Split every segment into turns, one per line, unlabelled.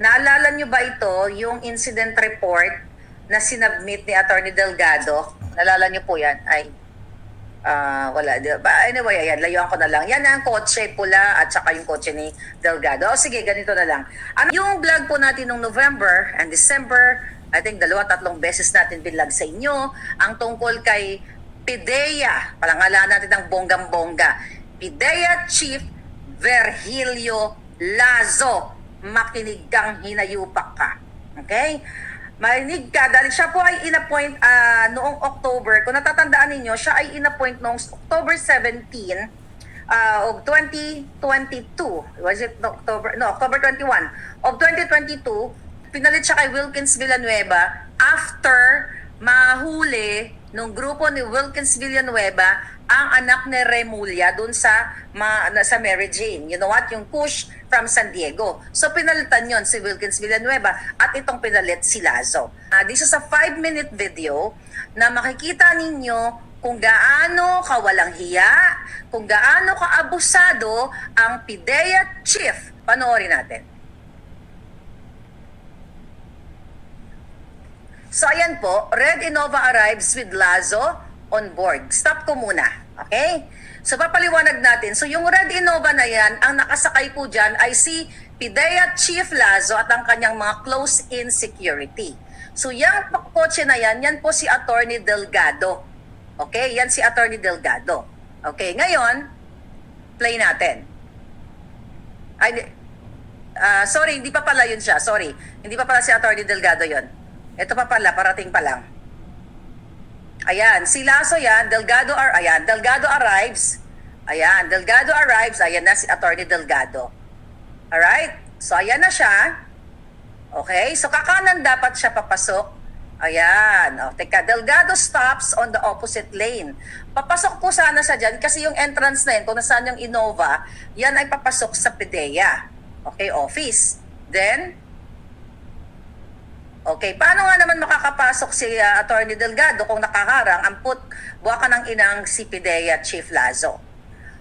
Naalala nyo ba ito, yung incident report na sinubmit ni Attorney Delgado? Naalala nyo po yan? Ay, ah, wala. ba? Anyway, ayan, layuan ko na lang. Yan ang kotse pula at saka yung kotse ni Delgado. O sige, ganito na lang. Ano, yung vlog po natin nung November and December, I think dalawa, tatlong beses natin binlog sa inyo, ang tungkol kay Pidea, palangalan natin ng bonggang-bongga. Pidea Chief Virgilio Lazo. Makinig kang hinayupak ka. Okay? Marinig ka dahil siya po ay inappoint ah, noong October. Kung natatandaan ninyo, siya ay inappoint noong October 17 uh, of 2022. Was it October? No, October 21 of 2022. Pinalit siya kay Wilkins Villanueva after mahuli nung grupo ni Wilkins Villanueva ang anak ni Remulla dun sa ma, sa Mary Jane. You know what? Yung push from San Diego. So pinalitan yon si Wilkins Villanueva at itong pinalit si Lazo. Uh, this is a 5-minute video na makikita ninyo kung gaano kawalang hiya, kung gaano kaabusado ang PIDEA chief. Panoorin natin. So ayan po, Red Innova arrives with Lazo on board. Stop ko muna, okay? So papaliwanag natin. So yung Red Innova na yan, ang nakasakay po dyan ay si PIDEA Chief Lazo at ang kanyang mga close-in security. So yung kotse na yan, yan po si Attorney Delgado. Okay, yan si Attorney Delgado. Okay, ngayon, play natin. Ay, ah, sorry, hindi pa pala yun siya. Sorry, hindi pa pala si Attorney Delgado yon. Ito pa pala, parating pa lang. Ayan, si Lasso yan, Delgado, ar ayan, Delgado arrives. Ayan, Delgado arrives, ayan na si Attorney Delgado. Alright, so ayan na siya. Okay, so kakanan dapat siya papasok. Ayan, o, teka, Delgado stops on the opposite lane. Papasok po sana siya dyan kasi yung entrance na yun, kung nasaan yung Innova, yan ay papasok sa PDEA. Okay, office. Then, Okay, paano nga naman makakapasok si uh, Attorney Delgado kung nakaharang ang put buwaka ng inang si Pidea Chief Lazo?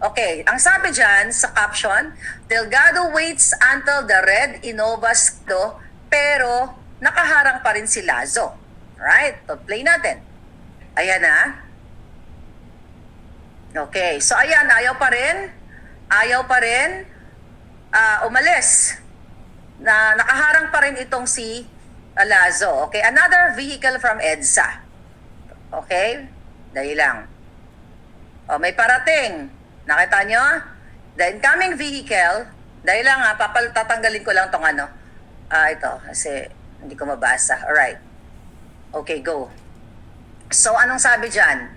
Okay, ang sabi dyan sa caption, Delgado waits until the red Innova do, pero nakaharang pa rin si Lazo. Alright, so play natin. Ayan na. Okay, so ayan, ayaw pa rin. Ayaw pa rin. Ah, umalis. Na nakaharang pa rin itong si Lazo. Okay, another vehicle from EDSA. Okay? Dahil lang. O, may parating. Nakita nyo? The incoming vehicle, dahil lang ha, papal, tatanggalin ko lang tong ano. Ah, ito, kasi hindi ko mabasa. Alright. Okay, go. So, anong sabi dyan?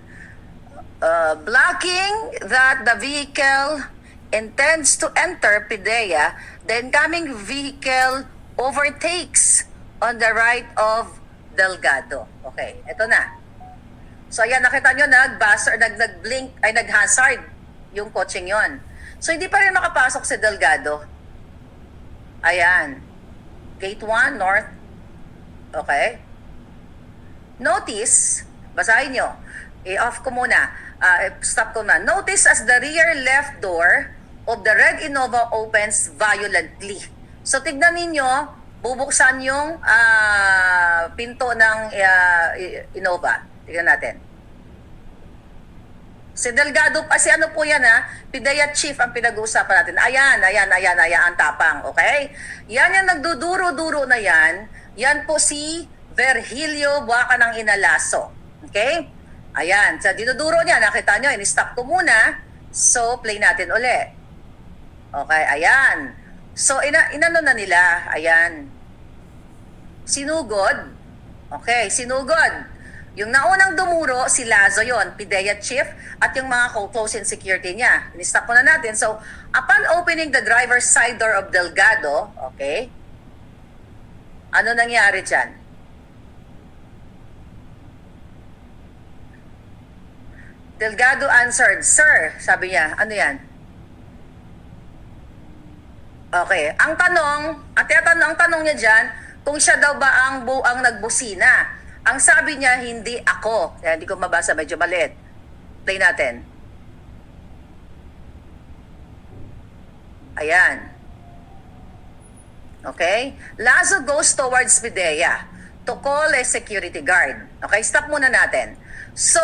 Uh, blocking that the vehicle intends to enter PIDEA, the incoming vehicle overtakes on the right of Delgado. Okay, ito na. So ayan, nakita nyo, nag-buzzer, nag, nag-blink, ay nag-hazard yung coaching yon. So hindi pa rin makapasok si Delgado. Ayan. Gate 1, north. Okay. Notice, basahin nyo. I-off ko muna. Ah, stop ko na. Notice as the rear left door of the red Innova opens violently. So tignan ninyo, bubuksan yung ah, pinto ng ah, Innova. Tignan natin. Si Delgado, ah, si ano po yan ha, Pidaya Chief ang pinag-uusapan natin. Ayan, ayan, ayan, ayan, ang tapang, okay? Yan yung nagduduro-duro na yan, yan po si Virgilio Buaka ng Inalaso. Okay? Ayan, sa dinuduro niya, nakita nyo, in-stop ko muna. So, play natin uli. Okay, ayan. So, ina inano na nila, ayan. Sinugod. Okay, sinugod. Yung naunang dumuro, si Lazo yon, PIDEA chief, at yung mga co-close in security niya. In-stop ko na natin. So, upon opening the driver's side door of Delgado, okay, ano nangyari dyan? Delgado answered, Sir, sabi niya, ano yan? Okay, ang tanong, at tanong, ang tanong niya dyan, kung siya daw ba ang buang nagbusina. Ang sabi niya, hindi ako. Kaya hindi ko mabasa, medyo maliit. Play natin. Ayan. Okay? Lazo goes towards Pidea to call a security guard. Okay, stop muna natin. So,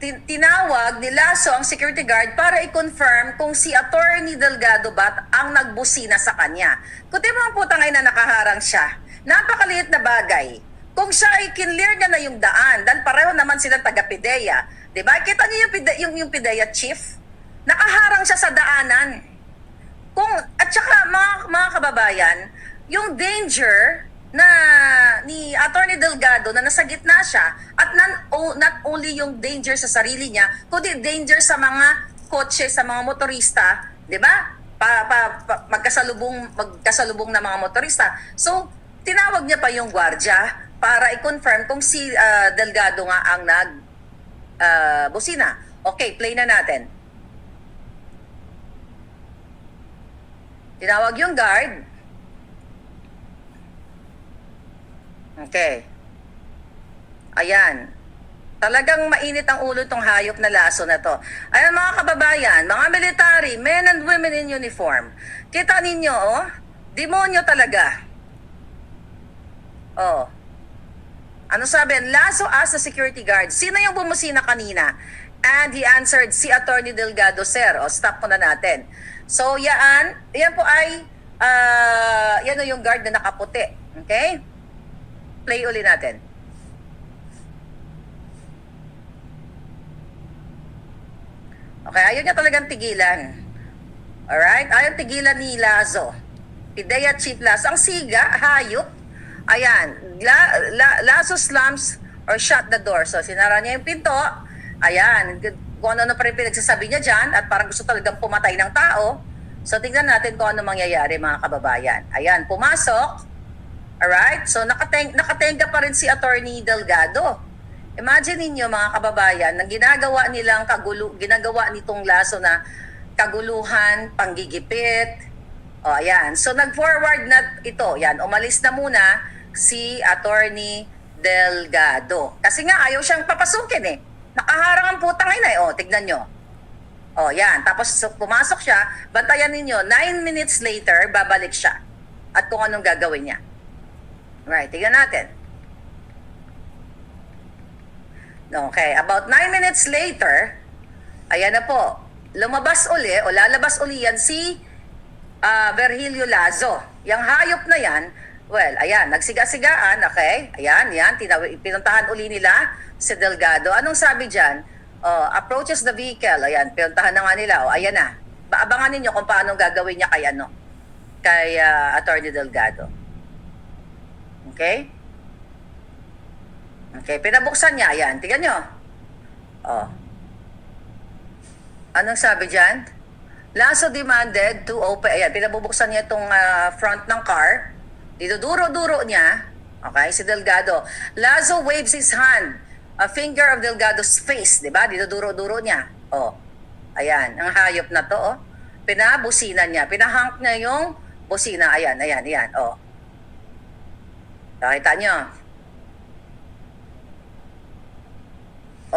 tinawag ni Lasso ang security guard para i-confirm kung si Attorney Delgado ba ang nagbusina sa kanya. Kundi ang putang ina nakaharang siya. Napakaliit na bagay. Kung siya ay kinlear niya na yung daan, dahil pareho naman silang taga-Pidea. Di ba? Kita niyo yung, Pide- yung, yung Pidea chief? Nakaharang siya sa daanan kung at saka mga mga kababayan, yung danger na ni Attorney Delgado na nasa gitna siya at nan, o, not only yung danger sa sarili niya, kundi danger sa mga kotse, sa mga motorista, 'di ba? Pa, pa, pa, magkasalubong magkasalubong na mga motorista. So, tinawag niya pa yung gwardiya para i-confirm kung si ah, Delgado nga ang nag ah, busina. Okay, play na natin. Tinawag yung guard. Okay. Ayan. Talagang mainit ang ulo tong hayop na laso na to. Ayan mga kababayan, mga military, men and women in uniform. Kita ninyo, oh, demonyo talaga. Oh. Ano sabi? Lasso as a security guard. Sino yung bumusina kanina? And he answered, si Attorney Delgado, sir. O, stop muna natin. So, yan, yan po ay, ah, yan o yung guard na nakaputi. Okay? Play uli natin. Okay, ayaw niya talagang tigilan. Alright? Ayaw tigilan ni Lazo. Pidea Chief Lazo. Ang siga, hayop. Ayan. La, la, Lazo slams or shut the door. So, sinara niya yung pinto. Ayan. Kung ano-ano pa rin pinagsasabi niya dyan at parang gusto talagang pumatay ng tao. So, tingnan natin kung ano mangyayari mga kababayan. Ayan, pumasok. Alright? So, nakateng nakatenga pa rin si Attorney Delgado. Imagine ninyo mga kababayan, nang ginagawa nilang kagulo, ginagawa nitong laso na kaguluhan, panggigipit. O, ayan. So, nag-forward na ito. Yan, umalis na muna si Attorney Delgado. Kasi nga, ayaw siyang papasukin eh. Nakaharang ang putang ina eh. O, tignan nyo. O, yan. Tapos so, pumasok siya. Bantayan ninyo, nine minutes later, babalik siya. At kung anong gagawin niya. Right, tignan natin. Okay, about 9 minutes later, ayan na po, lumabas uli o lalabas uli yan si ah, Virgilio Lazo. Yang hayop na yan, well, ayan, nagsiga-sigaan, okay? Ayan, yan, pinuntahan uli nila si Delgado. Anong sabi dyan? Oh, approaches the vehicle, ayan, pinuntahan na nga nila, o ayan na. Ba- Abangan ninyo kung paano gagawin niya kay ano, kay ah, Attorney Delgado. Okay? Okay, pinabuksan niya. Ayan, tingnan nyo. Oh. Anong sabi dyan? Lasso demanded to open. Ayan, pinabubuksan niya itong ah, front ng car. Dito duro-duro niya. Okay, si Delgado. Lazo waves his hand. A finger of Delgado's face. di ba? Dito duro-duro niya. Oh. Ayan, ang hayop na to. Oh. Pinabusina niya. Pinahank niya yung busina. Ayan, ayan, ayan. Oh. Nakita niyo?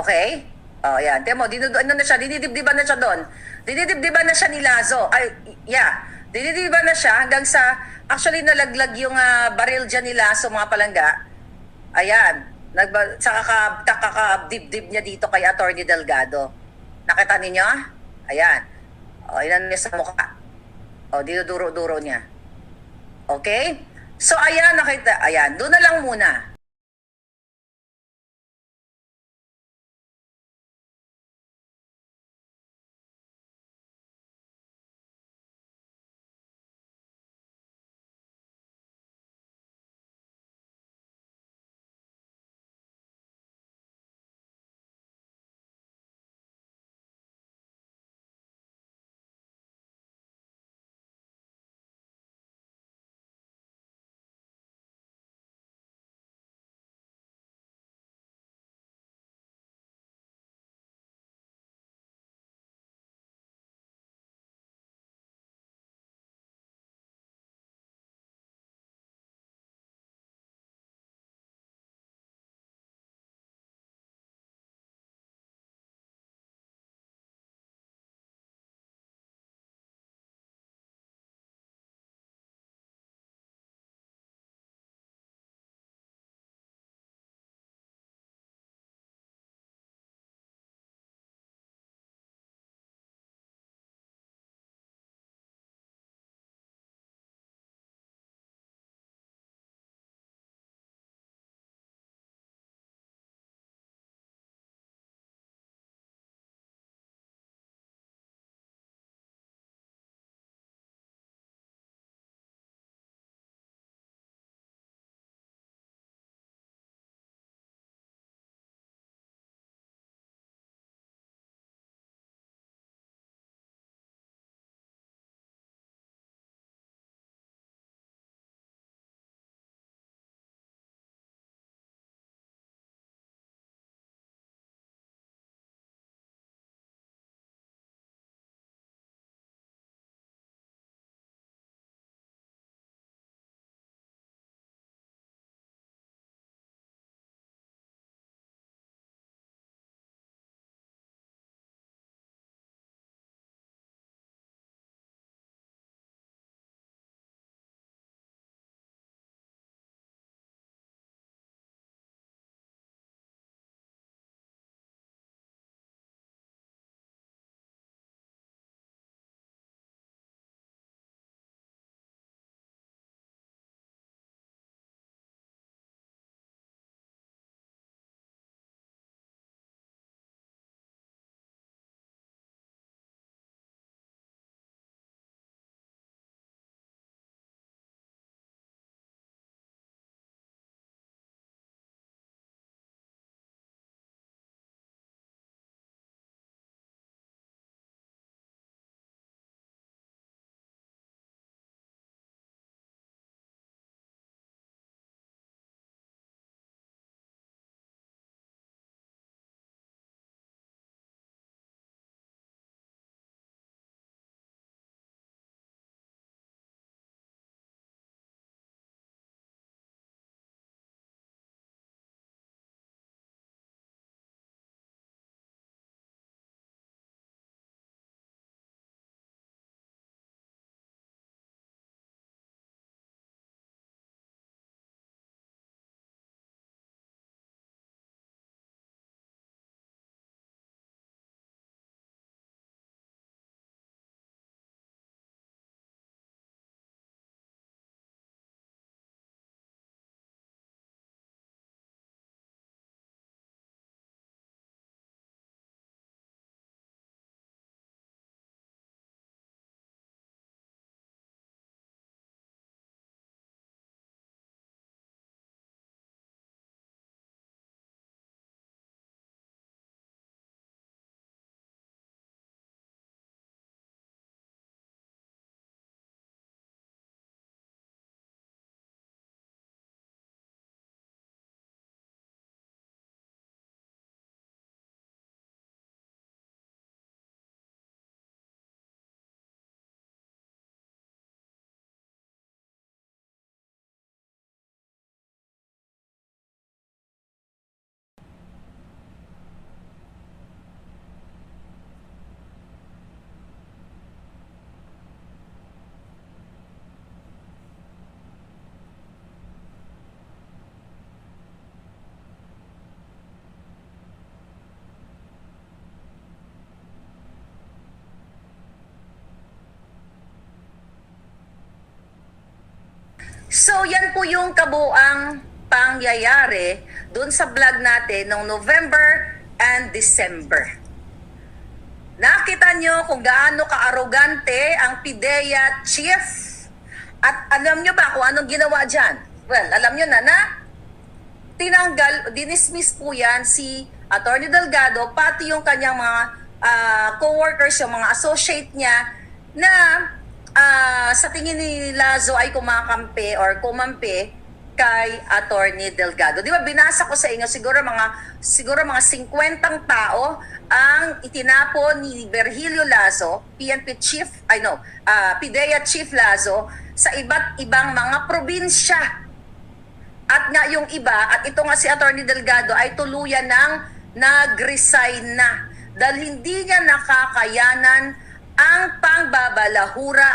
Okay? Oh, yan. Tiyan mo, dinudu- ano na siya, dinidibdiban na siya doon. Dinidibdiban na siya ni Lazo. Ay, yeah. Dinidibdiban na siya hanggang sa, actually nalaglag yung ah, baril dyan ni Lazo, mga palangga. Ayan. Nagba, sa kaka, kakakadibdib niya dito kay Attorney Delgado. Nakita ninyo? Ayan. O, inan niya sa mukha. O, dinuduro-duro niya. Okay? So, ayan, nakita. Ayan, doon na lang muna. So, yan po yung kabuang pangyayari dun sa vlog natin noong November and December. Nakita nyo kung gaano ka-arogante ang PIDEA chief. At alam nyo ba kung anong ginawa dyan? Well, alam nyo na na tinanggal, dinismiss po yan si Attorney Delgado, pati yung kanyang mga ah, co-workers, yung mga associate niya, na ah, sa tingin ni Lazo ay kumakampi or kumampi kay Attorney Delgado. Di ba binasa ko sa inyo siguro mga siguro mga 50 tao ang itinapon ni Virgilio Lazo, PNP chief, I know, ah, PIDEA chief Lazo sa iba't ibang mga probinsya. At nga yung iba, at ito nga si Attorney Delgado ay tuluyan ng nag-resign na dahil hindi niya nakakayanan ang pangbabalahura,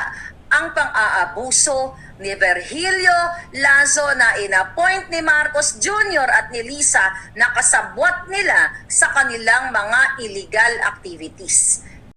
ang pang-aabuso ni Virgilio Lazo na inappoint ni Marcos Jr. at ni Lisa na kasabwat nila sa kanilang mga illegal activities.